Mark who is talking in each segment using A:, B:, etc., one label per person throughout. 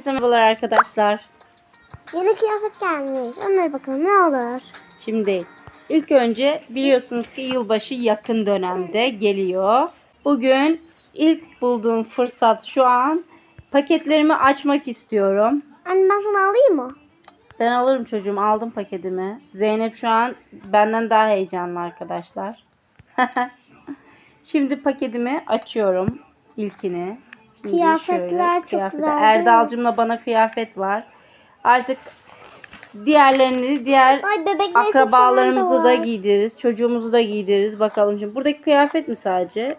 A: Herkese merhabalar arkadaşlar.
B: Yeni kıyafet gelmiş. Onlara bakalım ne olur.
A: Şimdi ilk önce biliyorsunuz ki yılbaşı yakın dönemde geliyor. Bugün ilk bulduğum fırsat şu an paketlerimi açmak istiyorum.
B: Anne ben sana alayım mı?
A: Ben alırım çocuğum aldım paketimi. Zeynep şu an benden daha heyecanlı arkadaşlar. Şimdi paketimi açıyorum ilkini.
B: Kıyafetler çok
A: kıyafet-
B: güzel?
A: Erdal'cımla bana kıyafet var. Artık diğerlerini diğer
B: Ay
A: akrabalarımızı da
B: var.
A: giydiririz. Çocuğumuzu da giydiririz. Bakalım şimdi. Buradaki kıyafet mi sadece?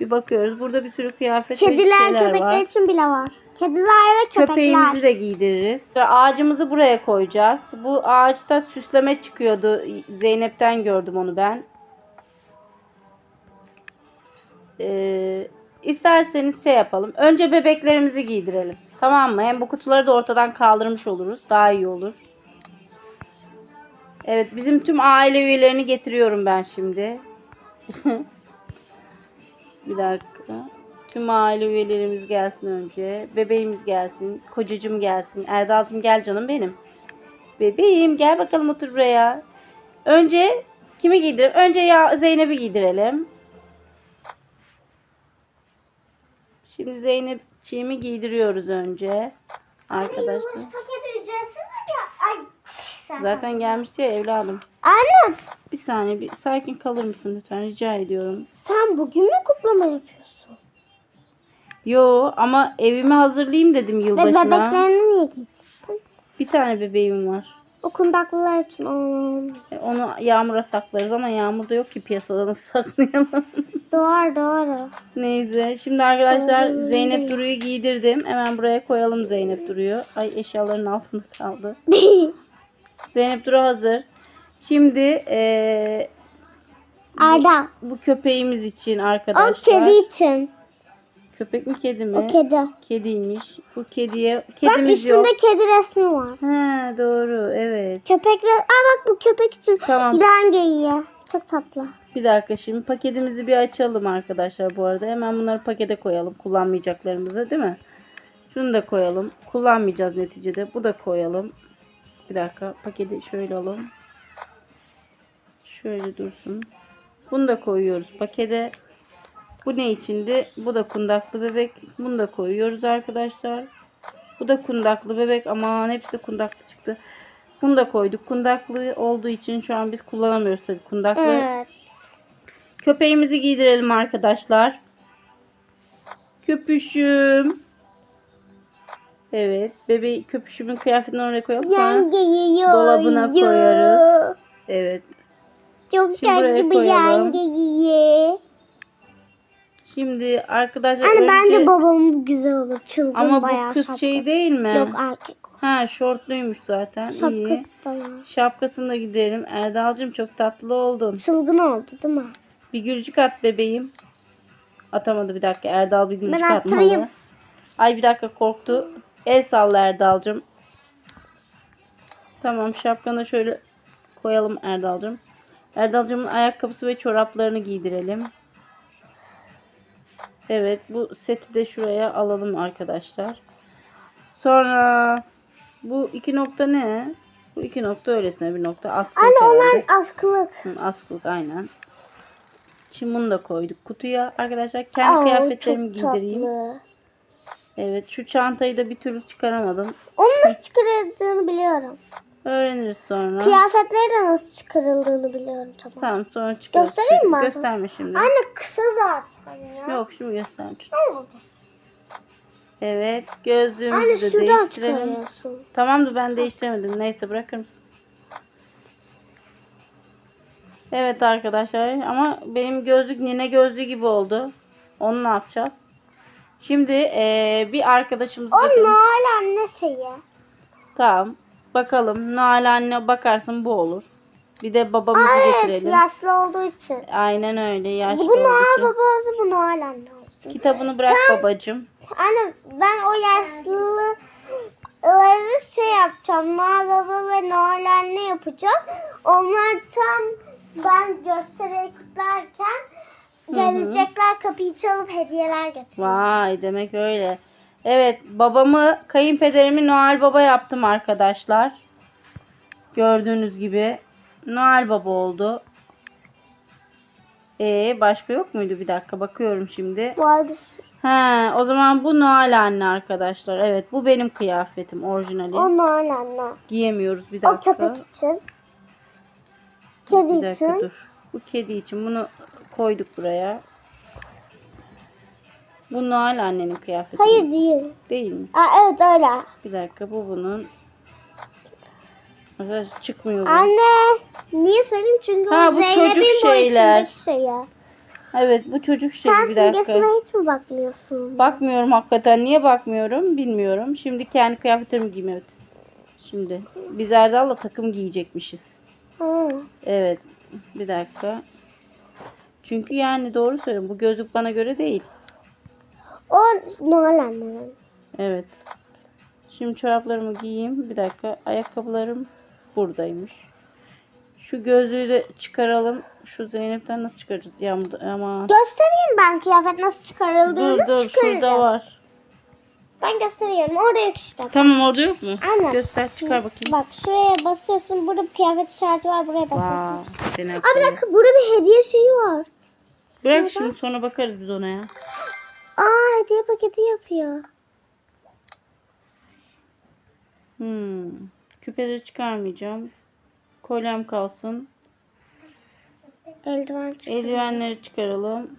A: Bir bakıyoruz. Burada bir sürü kıyafet ve
B: Kediler,
A: şeyler
B: köpekler
A: var.
B: için bile var. Kediler ve köpekler.
A: Köpeğimizi de giydiririz. Ağacımızı buraya koyacağız. Bu ağaçta süsleme çıkıyordu. Zeynep'ten gördüm onu ben. Ee, isterseniz şey yapalım. Önce bebeklerimizi giydirelim. Tamam mı? Hem bu kutuları da ortadan kaldırmış oluruz. Daha iyi olur. Evet bizim tüm aile üyelerini getiriyorum ben şimdi. Bir dakika. Tüm aile üyelerimiz gelsin önce. Bebeğimiz gelsin. Kocacım gelsin. Erdal'cım gel canım benim. Bebeğim gel bakalım otur buraya. Önce kimi giydirelim? Önce ya Zeynep'i giydirelim. Şimdi Zeynep'ciğimi giydiriyoruz önce. Arkadaşlar.
B: paketi ücretsiz mi ya? Ay. sen-
A: Zaten gelmişti ya evladım.
B: Anne
A: Bir saniye bir sakin kalır mısın lütfen rica ediyorum.
B: sen bugün mü kutlama yapıyorsun?
A: Yo ama evimi hazırlayayım dedim
B: Ve
A: yılbaşına.
B: bebeklerini niye giydirdin?
A: Bir tane bebeğim var.
B: O kundaklılar için. Aa,
A: E, Onu yağmura saklarız ama yağmur da yok ki piyasada nasıl saklayalım.
B: doğru doğru.
A: Neyse şimdi arkadaşlar
B: Doğru.
A: Zeynep Duru'yu giydirdim. Hemen buraya koyalım Zeynep Duru'yu. Ay eşyaların altında kaldı. Zeynep Duru hazır. Şimdi eee,
B: Erdal.
A: bu köpeğimiz için
B: O
A: arkadaşlar.
B: kedi için.
A: Köpek mi kedi mi?
B: O kedi.
A: Kediymiş. Bu kediye
B: Bak
A: kedimiz
B: üstünde
A: yok.
B: kedi resmi var.
A: He doğru evet.
B: Köpekler. Aa bak bu köpek için.
A: Tamam.
B: Rengi iyi. Çok tatlı.
A: Bir dakika şimdi paketimizi bir açalım arkadaşlar bu arada. Hemen bunları pakete koyalım kullanmayacaklarımızı değil mi? Şunu da koyalım. Kullanmayacağız neticede. Bu da koyalım. Bir dakika paketi şöyle alalım. Şöyle dursun. Bunu da koyuyoruz pakete. Bu ne içindi? Bu da kundaklı bebek. Bunu da koyuyoruz arkadaşlar. Bu da kundaklı bebek. Aman hepsi kundaklı çıktı. Bunu da koyduk. Kundaklı olduğu için şu an biz kullanamıyoruz tabii kundaklı.
B: Evet.
A: Köpeğimizi giydirelim arkadaşlar. Köpüşüm. Evet. Bebeği köpüşümün kıyafetini oraya koyalım.
B: Yenge yiyor.
A: dolabına
B: yiyor.
A: koyarız. Evet.
B: Çok
A: Şimdi
B: tatlı bir yenge yiyor.
A: Şimdi arkadaşlar
B: Anne
A: önce...
B: bence babam güzel olur. Çılgın
A: Ama
B: bayağı
A: bu kız
B: şapkası.
A: şey değil mi?
B: Yok erkek o.
A: Ha şortluymuş zaten. İyi.
B: Şapkası da var.
A: Şapkasını da giderim. Erdal'cığım çok tatlı oldun.
B: Çılgın oldu değil mi?
A: Bir gülcük at bebeğim. Atamadı bir dakika. Erdal bir gülcük
B: Ben atayım.
A: Ay bir dakika korktu. El salla Erdal'cığım. Tamam şapkanı şöyle koyalım Erdal'cığım. Erdal'cığımın ayakkabısı ve çoraplarını giydirelim. Evet bu seti de şuraya alalım arkadaşlar. Sonra bu iki nokta ne? Bu iki nokta öylesine bir nokta. Askılık
B: Anne
A: herhalde.
B: onlar askılık.
A: Hı, askılık aynen. Şimdi bunu da koyduk kutuya. Arkadaşlar kendi
B: Aa,
A: kıyafetlerimi
B: çok
A: giydireyim.
B: tatlı.
A: Evet şu çantayı da bir türlü çıkaramadım.
B: Onu nasıl çıkarıldığını biliyorum.
A: Öğreniriz sonra.
B: Kıyafetleri de nasıl çıkarıldığını biliyorum tamam.
A: Tamam sonra çıkarız.
B: Göstereyim mi?
A: Gösterme şimdi.
B: Anne kısa zaten ya.
A: Yok şimdi gösterme.
B: Tamam.
A: Evet
B: Anne
A: gözlüğümüzü de
B: şuradan
A: değiştirelim.
B: çıkarıyorsun.
A: Tamamdır ben değiştiremedim. Neyse bırakır mısın? Evet arkadaşlar ama benim gözlük nine gözlüğü gibi oldu. Onu ne yapacağız? Şimdi eee, bir arkadaşımız
B: O
A: getirmiş.
B: Noel anne şeyi.
A: Tamam. Bakalım. Noel anne bakarsın bu olur. Bir de babamızı
B: Evet
A: getirelim.
B: yaşlı olduğu için.
A: Aynen öyle. Yaşlı
B: Bu
A: olduğu
B: Noel
A: için.
B: babası bu Noel anne olsun.
A: Kitabını bırak
B: Sen-
A: babacım.
B: Anne ben o yaşlıları şey yapacağım. Noel baba ve Noel anne yapacağım. Onlar tam ben gösteriyi kutlarken gelecekler kapıyı çalıp hediyeler getirecek.
A: Vay demek öyle. Evet babamı kayınpederimi Noel Baba yaptım arkadaşlar. Gördüğünüz gibi Noel Baba oldu. Ee başka yok muydu? Bir dakika bakıyorum şimdi.
B: Var bir sürü.
A: He, o zaman bu Noel anne arkadaşlar. Evet bu benim kıyafetim orijinali.
B: O Noel anne.
A: Giyemiyoruz bir
B: O
A: dakika.
B: köpek için.
A: Bir
B: Kedi
A: dakika
B: için.
A: dur. Bu kedi için bunu koyduk buraya. Bu Noel annenin kıyafeti.
B: Hayır değil.
A: Değil mi?
B: Aa, evet öyle.
A: Bir dakika bu bunun. Arkadaşlar çıkmıyor bu.
B: Anne. Niye söyleyeyim? Çünkü
A: Ha, bu çocuk
B: Zeynep'in
A: şeyler.
B: boyutundaki şey ya.
A: Evet bu çocuk şey
B: Sen
A: bir dakika.
B: simgesine hiç mi bakmıyorsun?
A: Bakmıyorum hakikaten. Niye bakmıyorum bilmiyorum. Şimdi kendi kıyafetlerimi giyeyim evet. Şimdi biz Erdal'la takım giyecekmişiz. Evet. Bir dakika. Çünkü yani doğru söylüyorum. Bu gözlük bana göre değil.
B: O Noel annenin.
A: Evet. Şimdi çoraplarımı giyeyim. Bir dakika. Ayakkabılarım buradaymış. Şu gözlüğü de çıkaralım. Şu Zeynep'ten nasıl çıkaracağız? Yağmurda ama.
B: Göstereyim ben kıyafet nasıl çıkarıldığını.
A: Dur dur
B: çıkarırım.
A: şurada var.
B: Ben gösteriyorum. Orada yok işte.
A: Tamam orada yok mu?
B: Aynen.
A: Göster çıkar bakayım.
B: Bak şuraya basıyorsun. Burada bir kıyafet işareti var. Buraya basıyorsun.
A: Vay, seni
B: Aa bir dakika burada bir hediye şeyi var.
A: Bırak şimdi sonra bakarız biz ona ya.
B: Aa hediye paketi yapıyor.
A: Hmm. Küpeleri çıkarmayacağım. Kolyem kalsın.
B: Eldiven çık.
A: Eldivenleri çıkaralım.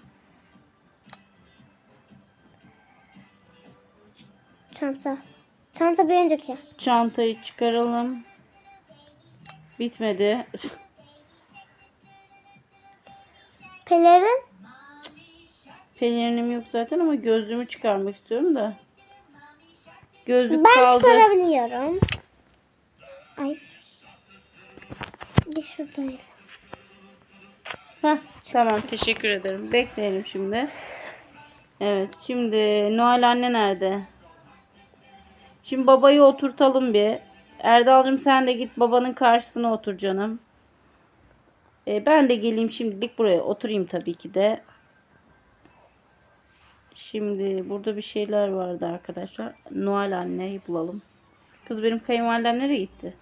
B: Çanta. Çanta bir önceki.
A: Çantayı çıkaralım. Bitmedi.
B: Pelerin.
A: Pelerinim yok zaten ama gözlüğümü çıkarmak istiyorum da. Gözlük
B: Ben
A: kaldı.
B: çıkarabiliyorum. Ay. Bir şuradayım.
A: Heh, tamam teşekkür ederim. Bekleyelim şimdi. Evet şimdi Noel anne nerede? Şimdi babayı oturtalım bir. Erdal'cığım sen de git babanın karşısına otur canım. Ee, ben de geleyim şimdilik buraya oturayım tabii ki de. Şimdi burada bir şeyler vardı arkadaşlar. Noel anneyi bulalım. Kız benim kayınvalidem nereye gitti?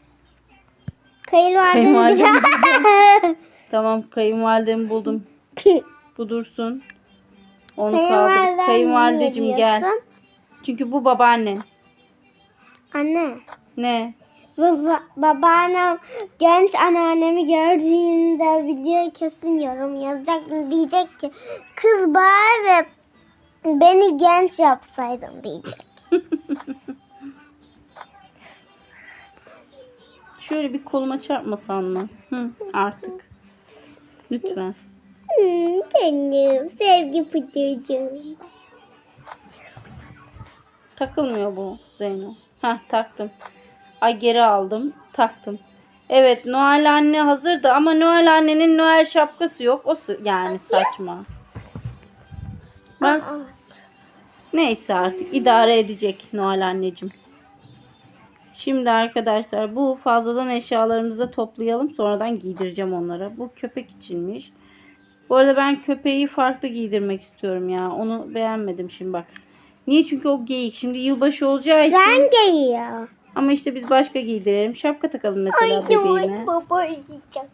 B: Kayınvalidem.
A: Kayınvalidem. Tamam kayınvalidemi buldum. Bu dursun. Onu kaldır.
B: Kayınvalidem
A: Kayınvalideciğim
B: niye
A: gel. Çünkü bu babaannen.
B: Anne.
A: Ne?
B: Baba, babaannem genç anneannemi gördüğünde video kesin yorum yazacak diyecek ki kız bari beni genç yapsaydın diyecek.
A: Şöyle bir koluma çarpmasan mı? Hı, artık. Lütfen.
B: Hmm, benim sevgi pıtırcığım.
A: Takılmıyor bu Zeyno. Heh taktım. Ay geri aldım. Taktım. Evet Noel anne hazırdı ama Noel annenin Noel şapkası yok. O yani saçma. Bak Neyse artık idare edecek Noel anneciğim. Şimdi arkadaşlar bu fazladan eşyalarımızı da toplayalım. Sonradan giydireceğim onlara. Bu köpek içinmiş. Bu arada ben köpeği farklı giydirmek istiyorum ya. Onu beğenmedim şimdi bak. Niye? Çünkü o geyik. Şimdi yılbaşı olacağı için.
B: Renk giyiyor.
A: Ama işte biz başka giydirelim. Şapka takalım mesela bebeğine.
B: Ay baba yiyecek.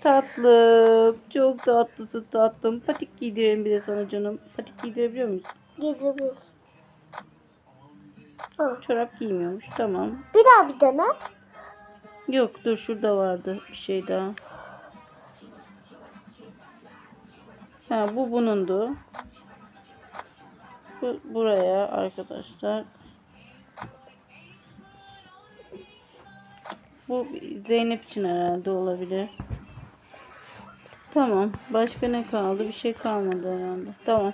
A: Tatlım. Çok tatlısın tatlım. Patik giydirelim bir de sana canım. Patik giydirebiliyor muyuz?
B: Ha.
A: Çorap giymiyormuş. Tamam.
B: Bir daha bir dene.
A: Yok dur şurada vardı bir şey daha. Ha bu bunundu. Bu buraya arkadaşlar. Bu Zeynep için herhalde olabilir. Tamam. Başka ne kaldı? Bir şey kalmadı herhalde. Tamam.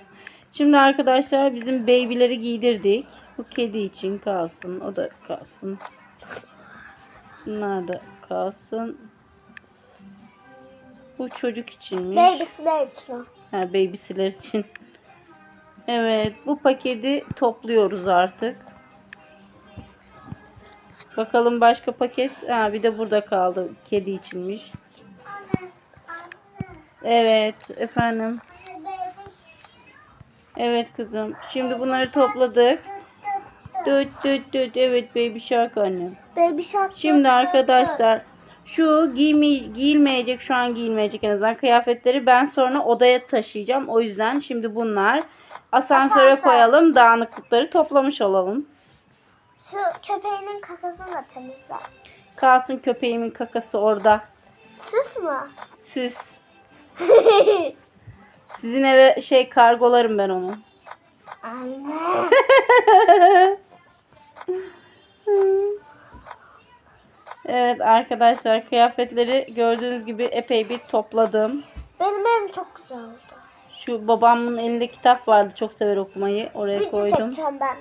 A: Şimdi arkadaşlar bizim baby'leri giydirdik. Bu kedi için kalsın. O da kalsın. Bunlar da kalsın. Bu çocuk içinmiş.
B: Babysiler için.
A: Ha, babysiler için. Evet, bu paketi topluyoruz artık. Bakalım başka paket. Ha, bir de burada kaldı. Kedi içinmiş. Evet, efendim. Evet kızım. Şimdi bunları topladık. Düt düt düt. Evet baby shark annem.
B: Baby shark.
A: Şimdi arkadaşlar şu giyme, giyilmeyecek şu an giyilmeyecek en azından kıyafetleri ben sonra odaya taşıyacağım. O yüzden şimdi bunlar asansöre
B: Asansör.
A: koyalım. Dağınıklıkları toplamış olalım.
B: Şu köpeğinin kakasını da temizle.
A: Kalsın köpeğimin kakası orada.
B: Süs mü?
A: Süs. Sizin eve şey kargolarım ben onu.
B: Anne.
A: Evet arkadaşlar kıyafetleri gördüğünüz gibi epey bir topladım.
B: Benim evim çok güzel oldu.
A: Şu babamın elinde kitap vardı. Çok sever okumayı. Oraya
B: Video
A: koydum.
B: ben.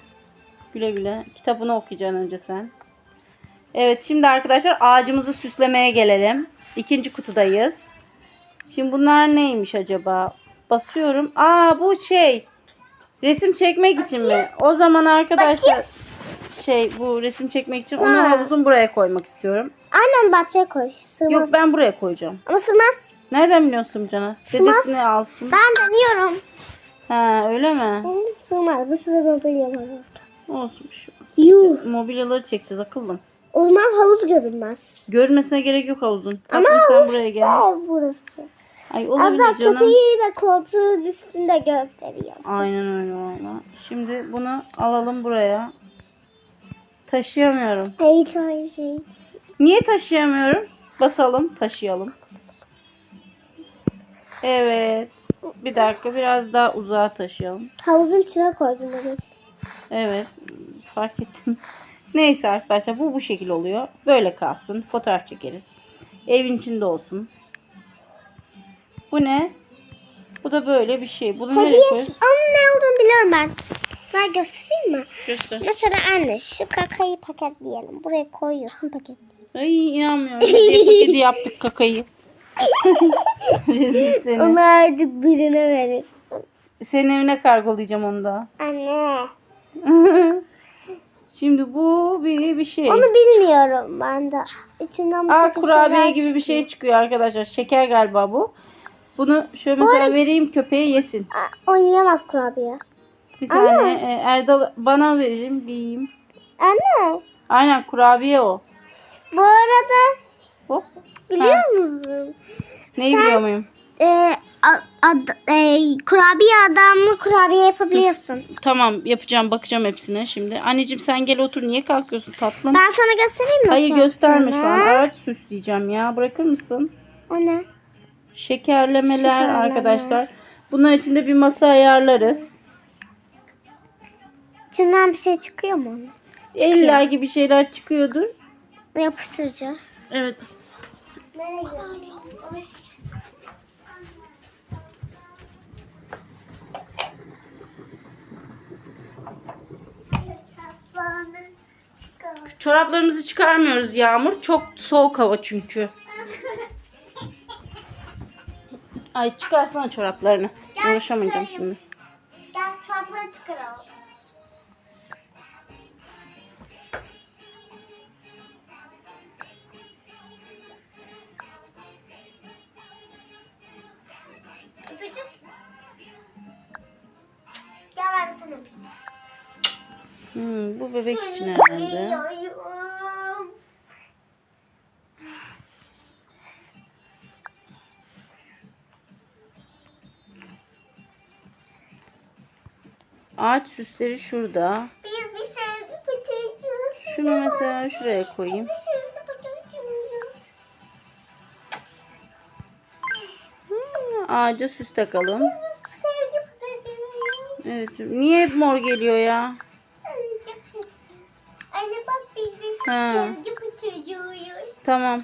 A: Güle güle. Kitabını okuyacaksın önce sen. Evet şimdi arkadaşlar ağacımızı süslemeye gelelim. İkinci kutudayız. Şimdi bunlar neymiş acaba? Basıyorum. Aa bu şey. Resim çekmek için mi? O zaman arkadaşlar şey bu resim çekmek için onu
B: Ha.
A: havuzun buraya koymak istiyorum.
B: Aynen bahçeye koy. Sığmaz.
A: Yok ben buraya koyacağım.
B: Ama sığmaz.
A: Nereden biliyorsun Cana? Dedesini alsın.
B: Ben deniyorum.
A: Ha öyle mi?
B: Hı, Sığmaz. Bir sürü mobilya var orada.
A: Olsun bir şey olmaz.
B: Yuh.
A: Mobilyaları çekeceğiz akıllım.
B: O zaman havuz görünmez.
A: Görmesine gerek yok havuzun.
B: Ama
A: Tatlım sen
B: havuz
A: buraya gel.
B: burası.
A: Ay olabilir
B: daha
A: canım.
B: köpeği de koltuğun üstünde gösteriyor.
A: Aynen öyle valla. Şimdi bunu alalım buraya. Taşıyamıyorum.
B: Hey toy şey.
A: Niye taşıyamıyorum? Basalım taşıyalım. Evet. Bir dakika biraz daha uzağa taşıyalım.
B: Havuzun içine koydum onu.
A: Evet. Fark ettim. Neyse arkadaşlar bu bu şekil oluyor. Böyle kalsın. Fotoğraf çekeriz. Evin içinde olsun. Bu ne? Bu da böyle bir şey. Bunu nereye
B: Hediye.
A: koyuyoruz?
B: Onun ne olduğunu biliyorum ben. Ver göstereyim mi?
A: Göster.
B: Mesela anne şu kakayı paketleyelim. Buraya koyuyorsun paket.
A: Ay inanmıyorum. Paketi yaptık kakayı. Rezil seni.
B: Onu artık birine verirsin.
A: Senin evine kargolayacağım onu da.
B: Anne.
A: Şimdi bu bir bir şey.
B: Onu bilmiyorum ben de. İçinden bu
A: Aa kurabiye gibi bir
B: çıkıyor.
A: şey çıkıyor arkadaşlar. Şeker galiba bu. Bunu şöyle mesela vereyim köpeğe yesin.
B: Aa, O yiyemez kurabiye.
A: Bir tane e, Erdal bana verin bir yiyeyim.
B: Anne.
A: Aynen kurabiye o.
B: Bu arada
A: Hop.
B: biliyor musun?
A: Neyi
B: Sen-
A: biliyor muyum?
B: Ee, a- ad- e, kurabiye adamlı kurabiye yapabiliyorsun.
A: Tamam yapacağım bakacağım hepsine şimdi. Anneciğim sen gel otur niye kalkıyorsun tatlım?
B: Ben sana göstereyim mi?
A: Hayır
B: sonra?
A: gösterme şu an araç süsleyeceğim ya bırakır mısın?
B: O ne?
A: Şekerlemeler
B: Şekerleme.
A: arkadaşlar. Bunun içinde bir masa ayarlarız.
B: İçinden bir şey çıkıyor mu onun?
A: İlla gibi bir şeyler çıkıyordur.
B: Yapıştırıcı.
A: Evet. Çoraplarımızı çıkarmıyoruz Yağmur. Çok soğuk hava çünkü. Ay çıkarsana çoraplarını. Uğraşamayacağım şimdi.
B: Gel çorapları çıkaralım.
A: Hmm, bu bebek için herhalde. Ağaç süsleri şurada.
B: Biz bir sevgi pıtırcığız.
A: Şunu mesela şuraya koyayım. Hmm, ağaca süs takalım.
B: Pıtırcığız.
A: Evet. Niye hep mor geliyor ya?
B: Anne bak biz bir
A: Ha.
B: sevgi pıtırcığıyız.
A: Tamam.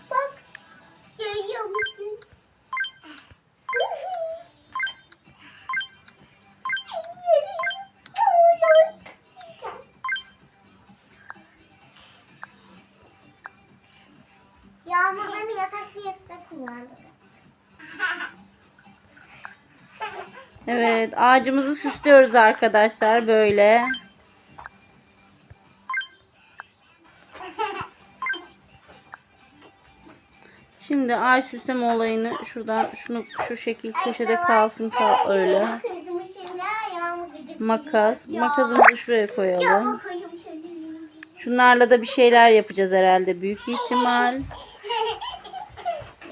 A: Evet ağacımızı süslüyoruz arkadaşlar böyle. Şimdi ağaç süsleme olayını şuradan şunu şu şekil köşede kalsın kal öyle. Makas. Makasımızı şuraya koyalım. Şunlarla da bir şeyler yapacağız herhalde büyük ihtimal.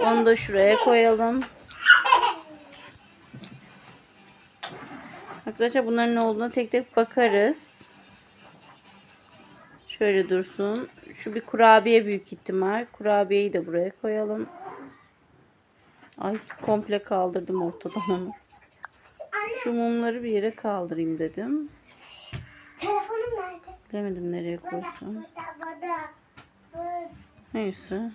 A: Onu da şuraya koyalım. Arkadaşlar bunların ne olduğuna tek tek bakarız. Şöyle dursun. Şu bir kurabiye büyük ihtimal. Kurabiyeyi de buraya koyalım. Ay komple kaldırdım ortadan onu. Şu mumları bir yere kaldırayım dedim.
B: Telefonum nerede?
A: Bilemedim nereye koysam. Neyse.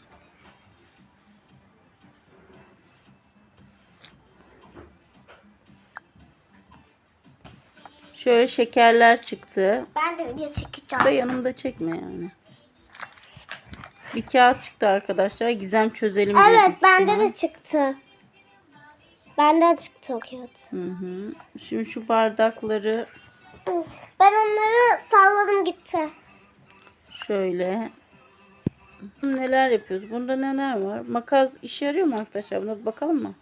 A: Şöyle şekerler çıktı.
B: Ben de video
A: Da
B: çekeceğim.
A: yanımda çekme yani. Bir kağıt çıktı arkadaşlar. Gizem çözelim.
B: Evet bende
A: ihtimal.
B: de çıktı. Bende de çıktı o kağıt.
A: Hı hı. Şimdi şu bardakları
B: Ben onları salladım gitti.
A: şöyle neler yapıyoruz? Bunda neler var? Makas işe yarıyor mu arkadaşlar? Buna bakalım mı?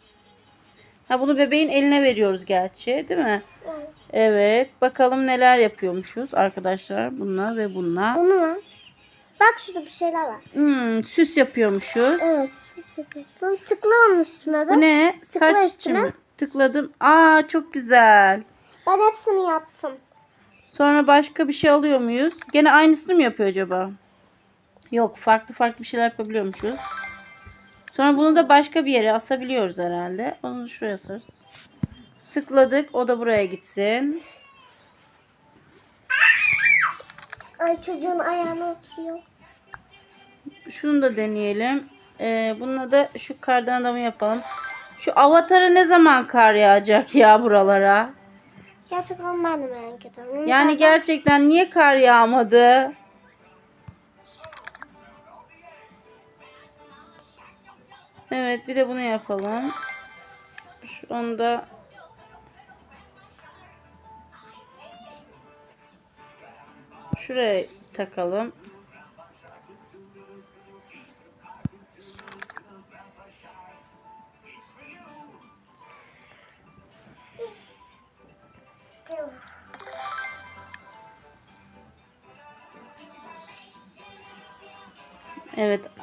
A: Ha bunu bebeğin eline veriyoruz gerçi, değil mi? Evet. Bakalım neler yapıyormuşuz arkadaşlar. Bununla ve bununla.
B: Onu mu? Bak şurada bir şeyler var.
A: Hmm, süs yapıyormuşuz.
B: Evet süs yapıyorsun. Tıkla onun üstüne
A: Bu
B: de.
A: ne?
B: Tıkla
A: Saç
B: üstüne.
A: Tıkladım. Aa çok güzel.
B: Ben hepsini yaptım.
A: Sonra başka bir şey alıyor muyuz? Gene aynısını mı yapıyor acaba? Yok farklı farklı bir şeyler yapabiliyormuşuz. Sonra bunu da başka bir yere asabiliyoruz herhalde. Onu da şuraya asarız. Tıkladık. O da buraya gitsin.
B: Ay çocuğun ayağına oturuyor.
A: Şunu da deneyelim. Ee, bununla da şu kardan adamı yapalım. Şu avatara ne zaman kar yağacak ya buralara?
B: Gerçekten ben de merak ediyorum.
A: Yani gerçekten niye kar yağmadı? Evet bir de bunu yapalım. Şu onu da şuraya takalım. Evet.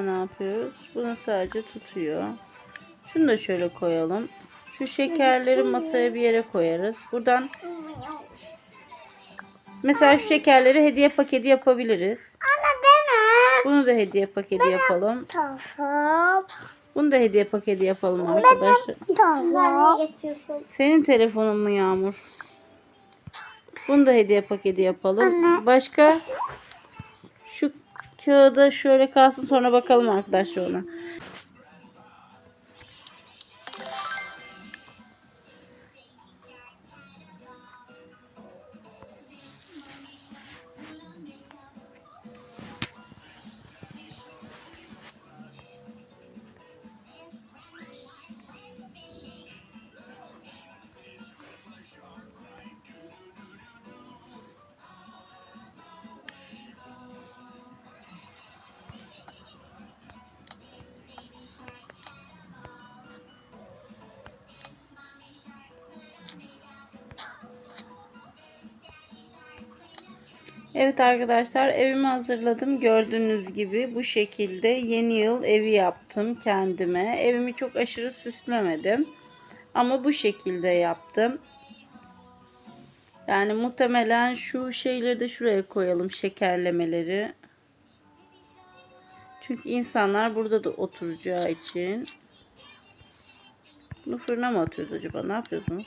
A: Buna ne yapıyoruz? Bunu sadece tutuyor. Şunu da şöyle koyalım. Şu şekerleri masaya bir yere koyarız. Buradan mesela şu şekerleri hediye paketi yapabiliriz.
B: Ana benim.
A: Bunu da hediye paketi yapalım.
B: Tamam.
A: Bunu da hediye paketi yapalım arkadaşlar. Senin telefonun mu Yağmur? Bunu da hediye paketi yapalım. Başka kağıda şöyle kalsın sonra bakalım arkadaşlar ona. Evet arkadaşlar evimi hazırladım. Gördüğünüz gibi bu şekilde yeni yıl evi yaptım kendime. Evimi çok aşırı süslemedim. Ama bu şekilde yaptım. Yani muhtemelen şu şeyleri de şuraya koyalım şekerlemeleri. Çünkü insanlar burada da oturacağı için. Bunu fırına mı atıyoruz acaba? Ne yapıyorsunuz?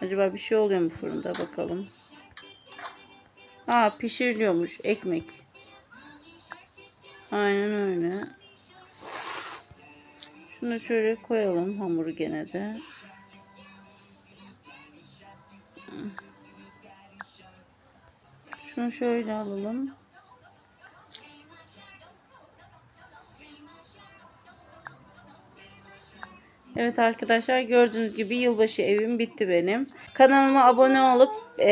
A: Acaba bir şey oluyor mu fırında bakalım. Aa pişiriliyormuş ekmek. Aynen öyle. Şunu şöyle koyalım hamuru gene de. Şunu şöyle alalım. Evet arkadaşlar gördüğünüz gibi yılbaşı evim bitti benim. Kanalıma abone olup e,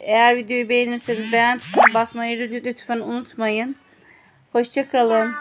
A: eğer videoyu beğenirseniz beğen tuşuna basmayı lütfen unutmayın. Hoşçakalın.